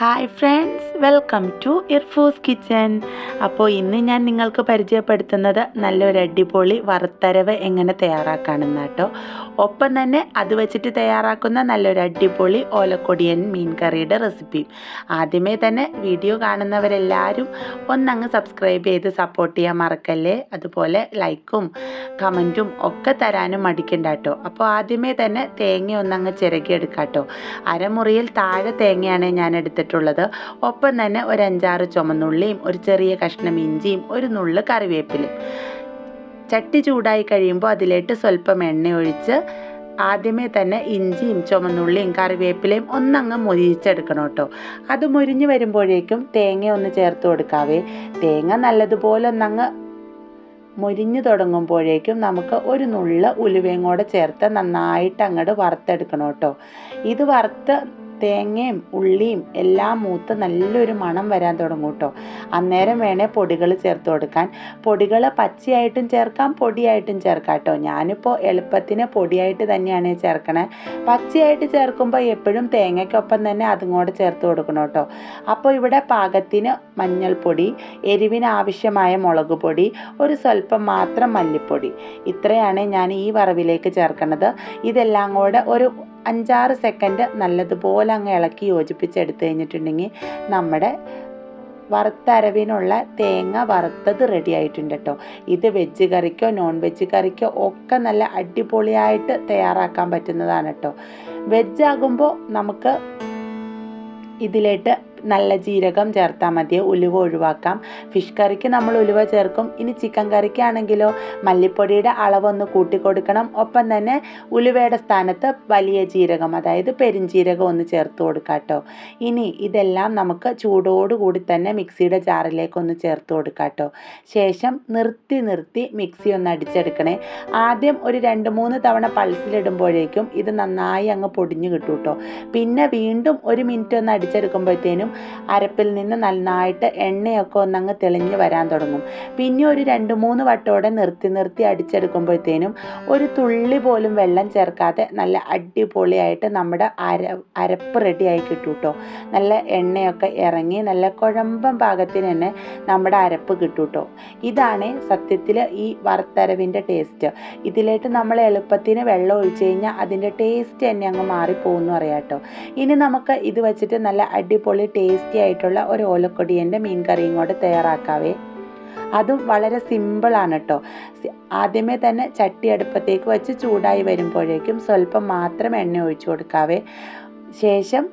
Hi friends welcome to Irfoos kitchen അപ്പോൾ ഇന്ന് ഞാൻ നിങ്ങൾക്ക് പരിചയപ്പെടുത്തുന്നത് നല്ലൊരു അടിപൊളി വറുത്തരവ് എങ്ങനെ തയ്യാറാക്കാണെന്ന് കേട്ടോ ഒപ്പം തന്നെ അത് വെച്ചിട്ട് തയ്യാറാക്കുന്ന നല്ലൊരു അടിപൊളി ഓലക്കൊടിയൻ മീൻ കറിയുടെ റെസിപ്പിയും ആദ്യമേ തന്നെ വീഡിയോ കാണുന്നവരെല്ലാവരും ഒന്നങ്ങ് സബ്സ്ക്രൈബ് ചെയ്ത് സപ്പോർട്ട് ചെയ്യാൻ മറക്കല്ലേ? അതുപോലെ ലൈക്കും കമന്റും ഒക്കെ തരാനും മടിക്കണ്ട കേട്ടോ അപ്പോൾ ആദ്യമേ തന്നെ തേങ്ങ ഒന്നങ്ങ് ചിരകിയെടുക്കാം കേട്ടോ അരമുറിയിൽ താഴെ തേങ്ങയാണ് ഞാൻ എടുത്തിട്ടുള്ളത് ഒപ്പം തന്നെ ഒരു അഞ്ചാറ് ചുമന്നുള്ളിയും ഒരു ചെറിയ കഷ്ണം ഇഞ്ചിയും ഒരു നുള്ള് കറിവേപ്പിലും ചട്ടി ചൂടായി കഴിയുമ്പോൾ അതിലേട്ട് സ്വല്പം എണ്ണ ഒഴിച്ച് ആദ്യമേ തന്നെ ഇഞ്ചിയും ചുമന്നുള്ളിയും കറിവേപ്പിലയും ഒന്നങ്ങ് മൊരിച്ചെടുക്കണം കേട്ടോ. അത് മുരിഞ്ഞ് വരുമ്പോഴേക്കും തേങ്ങ ഒന്ന് ചേർത്ത് കൊടുക്കാവേ. തേങ്ങ നല്ലതുപോലെ ഒന്നങ്ങ് മൊരിഞ്ഞു തുടങ്ങുമ്പോഴേക്കും നമുക്ക് ഒരു നുള്ള ഉലുവയും കൂടെ ചേർത്ത് നന്നായിട്ട് അങ്ങോട്ട് വറുത്തെടുക്കണം കേട്ടോ. ഇത് വറുത്ത് തേങ്ങയും ഉള്ളിയും എല്ലാം മൂത്ത് നല്ലൊരു മണം വരാൻ തുടങ്ങും കേട്ടോ അന്നേരം വേണേൽ പൊടികൾ ചേർത്ത് കൊടുക്കാൻ. പൊടികൾ പച്ചയായിട്ടും ചേർക്കാം പൊടിയായിട്ടും ചേർക്കാം കേട്ടോ. ഞാനിപ്പോൾ എളുപ്പത്തിന് പൊടിയായിട്ട് തന്നെയാണ് ചേർക്കണേ. പച്ചയായിട്ട് ചേർക്കുമ്പോൾ എപ്പോഴും തേങ്ങയ്ക്കൊപ്പം തന്നെ അതും കൂടെ ചേർത്ത് കൊടുക്കണം കേട്ടോ. അപ്പോൾ ഇവിടെ പാകത്തിന് മഞ്ഞൾപ്പൊടി എരിവിന് ആവശ്യമായ മുളക് പൊടി ഒരു സ്വല്പം മാത്രം മല്ലിപ്പൊടി. ഇത്രയാണ് ഞാൻ ഈ വറവിലേക്ക് ചേർക്കുന്നത് ഇതെല്ലാം കൂടെ ഒരു അഞ്ചാറ് സെക്കൻഡ് നല്ലതുപോലെ അങ്ങ് ഇളക്കി യോജിപ്പിച്ചെടുത്ത് കഴിഞ്ഞിട്ടുണ്ടെങ്കിൽ നമ്മുടെ വറുത്തരവിനുള്ള തേങ്ങ വറുത്തത് റെഡി ആയിട്ടുണ്ട് കേട്ടോ. ഇത് വെജ് കറിക്കോ നോൺ വെജ് കറിക്കോ ഒക്കെ നല്ല അടിപൊളിയായിട്ട് തയ്യാറാക്കാൻ പറ്റുന്നതാണ് കേട്ടോ. വെജ് ആകുമ്പോൾ നമുക്ക് ഇതിലേട്ട് നല്ല ജീരകം ചേർത്താൽ മതി. ഉലുവ ഒഴിവാക്കാം. ഫിഷ് കറിക്ക് നമ്മൾ ഉലുവ ചേർക്കും. ഇനി ചിക്കൻ കറിക്കാണെങ്കിലോ മല്ലിപ്പൊടിയുടെ അളവൊന്ന് കൂട്ടിക്കൊടുക്കണം. ഒപ്പം തന്നെ ഉലുവയുടെ സ്ഥാനത്ത് വലിയ ജീരകം അതായത് പെരിഞ്ജീരകം ഒന്ന് ചേർത്ത് കൊടുക്കാം കേട്ടോ. ഇനി ഇതെല്ലാം നമുക്ക് ചൂടോടുകൂടി തന്നെ മിക്സിയുടെ ജാറിലേക്ക് ഒന്ന് ചേർത്ത് കൊടുക്കാം കേട്ടോ. ശേഷം നിർത്തി നിർത്തി മിക്സി ഒന്ന് അടിച്ചെടുക്കണേ. ആദ്യം ഒരു രണ്ട് മൂന്ന് തവണ പൾസിലിടുമ്പോഴേക്കും ഇത് നന്നായി അങ്ങ് പൊടിഞ്ഞു കിട്ടും കേട്ടോ. പിന്നെ വീണ്ടും ഒരു മിനിറ്റ് ഒന്ന് അടിച്ചെടുക്കുമ്പോഴത്തേനും അരപ്പിൽ നിന്ന് നന്നായിട്ട് എണ്ണയൊക്കെ ഒന്നങ്ങ് തെളിഞ്ഞ് വരാൻ തുടങ്ങും. പിന്നെ ഒരു രണ്ട് മൂന്ന് വട്ടോടെ നിർത്തി നിർത്തി അടിച്ചെടുക്കുമ്പോഴത്തേനും ഒരു തുള്ളി പോലും വെള്ളം ചേർക്കാതെ നല്ല അടിപൊളിയായിട്ട് നമ്മുടെ അര അരപ്പ് റെഡിയായി കിട്ടും കേട്ടോ നല്ല എണ്ണയൊക്കെ ഇറങ്ങി നല്ല കുഴമ്പം പാകത്തിന് തന്നെ നമ്മുടെ അരപ്പ് കിട്ടും കേട്ടോ ഇതാണ് സത്യത്തിൽ ഈ വറുത്തരവിന്റെ ടേസ്റ്റ് ഇതിലേക്ക് നമ്മൾ എളുപ്പത്തിന് വെള്ളം ഒഴിച്ച് കഴിഞ്ഞാൽ അതിന്റെ ടേസ്റ്റ് തന്നെ അങ്ങ് മാറിപ്പോകുന്നു അറിയാം കേട്ടോ ഇനി നമുക്ക് ഇത് വെച്ചിട്ട് നല്ല അടിപൊളി ടേസ്റ്റി ആയിട്ടുള്ള ഒരു ഓലക്കൊടിയന്റെ മീൻ കറിയും കൂടെ തയ്യാറാക്കാവേ. അതും വളരെ സിമ്പിളാണ് കേട്ടോ ആദ്യമേ തന്നെ ചട്ടി അടുപ്പത്തേക്ക് വെച്ച് ചൂടായി വരുമ്പോഴേക്കും സ്വല്പം മാത്രം എണ്ണ ഒഴിച്ചു കൊടുക്കാവേ. ശേഷം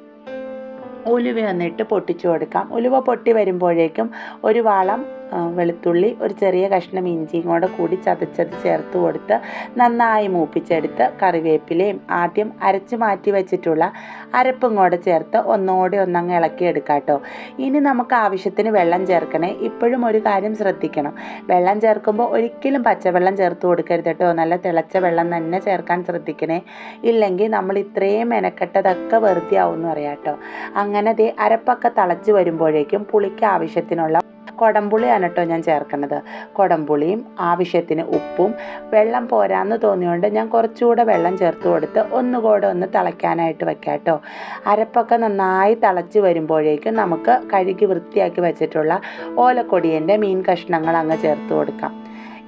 ഉലുവ വന്നിട്ട് പൊട്ടിച്ചു കൊടുക്കാം. ഉലുവ പൊട്ടി വരുമ്പോഴേക്കും ഒരു വാളം വെളുത്തുള്ളി ഒരു ചെറിയ കഷ്ണം ഇഞ്ചിയും കൂടെ കൂടി ചതച്ചത് ചേർത്ത് കൊടുത്ത് നന്നായി മൂപ്പിച്ചെടുത്ത് കറിവേപ്പിലയും ആദ്യം അരച്ച് മാറ്റി വെച്ചിട്ടുള്ള അരപ്പും കൂടെ ചേർത്ത് ഒന്നോടെ ഒന്നങ്ങ് ഇളക്കിയെടുക്കാം കേട്ടോ. ഇനി നമുക്ക് ആവശ്യത്തിന് വെള്ളം ചേർക്കണേ. ഇപ്പോഴും ഒരു കാര്യം ശ്രദ്ധിക്കണം. വെള്ളം ചേർക്കുമ്പോൾ ഒരിക്കലും പച്ചവെള്ളം ചേർത്ത് കൊടുക്കരുത് കേട്ടോ. നല്ല തിളച്ച വെള്ളം തന്നെ ചേർക്കാൻ ശ്രദ്ധിക്കണേ. ഇല്ലെങ്കിൽ നമ്മൾ ഇത്രയും മെനക്കെട്ടതൊക്കെ വെറുതെ ആവും എന്ന് പറയാം കേട്ടോ. അങ്ങനെ ദേ അരപ്പൊക്കെ തിളച്ച് വരുമ്പോഴേക്കും പുളിക്ക് ആവശ്യത്തിനുള്ള കുടംപുളിയാണ് കേട്ടോ ഞാൻ ചേർക്കുന്നത്. കുടംപുളിയും ആവശ്യത്തിന് ഉപ്പും വെള്ളം പോരാന്ന് തോന്നിയോണ്ട് ഞാൻ കുറച്ചുകൂടെ വെള്ളം ചേർത്ത് കൊടുത്ത് ഒന്നുകൂടെ ഒന്ന് തിളയ്ക്കാനായിട്ട് വെക്കാം കേട്ടോ. അരപ്പൊക്കെ നന്നായി തിളച്ച് വരുമ്പോഴേക്കും നമുക്ക് കഴുകി വൃത്തിയാക്കി വെച്ചിട്ടുള്ള ഓലക്കൊടിയന്റെ മീൻ കഷ്ണങ്ങൾ അങ്ങ് ചേർത്ത് കൊടുക്കാം.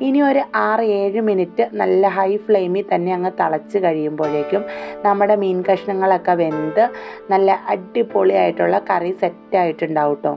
ഇനി ഒരു ആറ് ഏഴ് മിനിറ്റ് നല്ല ഹൈ ഫ്ലെയിമിൽ തന്നെ അങ്ങ് തിളച്ച് കഴിയുമ്പോഴേക്കും നമ്മുടെ മീൻ കഷ്ണങ്ങളൊക്കെ വെന്ത് നല്ല അടിപൊളിയായിട്ടുള്ള കറി സെറ്റായിട്ടുണ്ടാവും കേട്ടോ.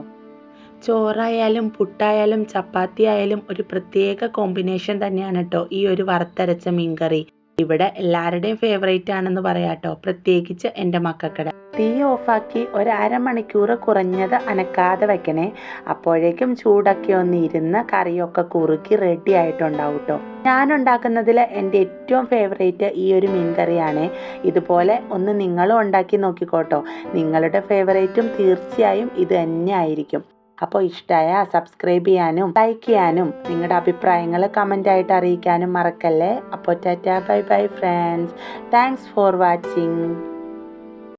ചോറായാലും പുട്ടായാലും ചപ്പാത്തി ആയാലും ഒരു പ്രത്യേക കോമ്പിനേഷൻ തന്നെയാണ് കേട്ടോ ഈ ഒരു വറുത്തരച്ച മീൻകറി. ഇവിടെ എല്ലാവരുടെയും ഫേവറേറ്റ് ആണെന്ന് പറയാട്ടോ പ്രത്യേകിച്ച് എന്റെ മക്കൾക്കട. തീ ഓഫാക്കി ഒരു അരമണിക്കൂർ കുറഞ്ഞത് അനക്കാതെ വെക്കണേ. അപ്പോഴേക്കും ചൂടൊക്കെ ഒന്ന് ഇരുന്ന് കറിയൊക്കെ കുറുക്കി റെഡി ആയിട്ടുണ്ടാവും കേട്ടോ ഞാൻ ഉണ്ടാക്കുന്നതിൽ എന്റെ ഏറ്റവും ഫേവറേറ്റ് ഈ ഒരു മീൻ കറിയാണ് ഇതുപോലെ ഒന്ന് നിങ്ങളും ഉണ്ടാക്കി നോക്കിക്കോട്ടോ. നിങ്ങളുടെ ഫേവറേറ്റും തീർച്ചയായും ഇത് തന്നെ ആയിരിക്കും. അപ്പോൾ ഇഷ്ടമായ സബ്സ്ക്രൈബ് ചെയ്യാനും ലൈക്ക് ചെയ്യാനും നിങ്ങളുടെ അഭിപ്രായങ്ങൾ കമന്റായിട്ട് അറിയിക്കാനും മറക്കല്ലേ? അപ്പോൾ tata bye bye friends thanks for watching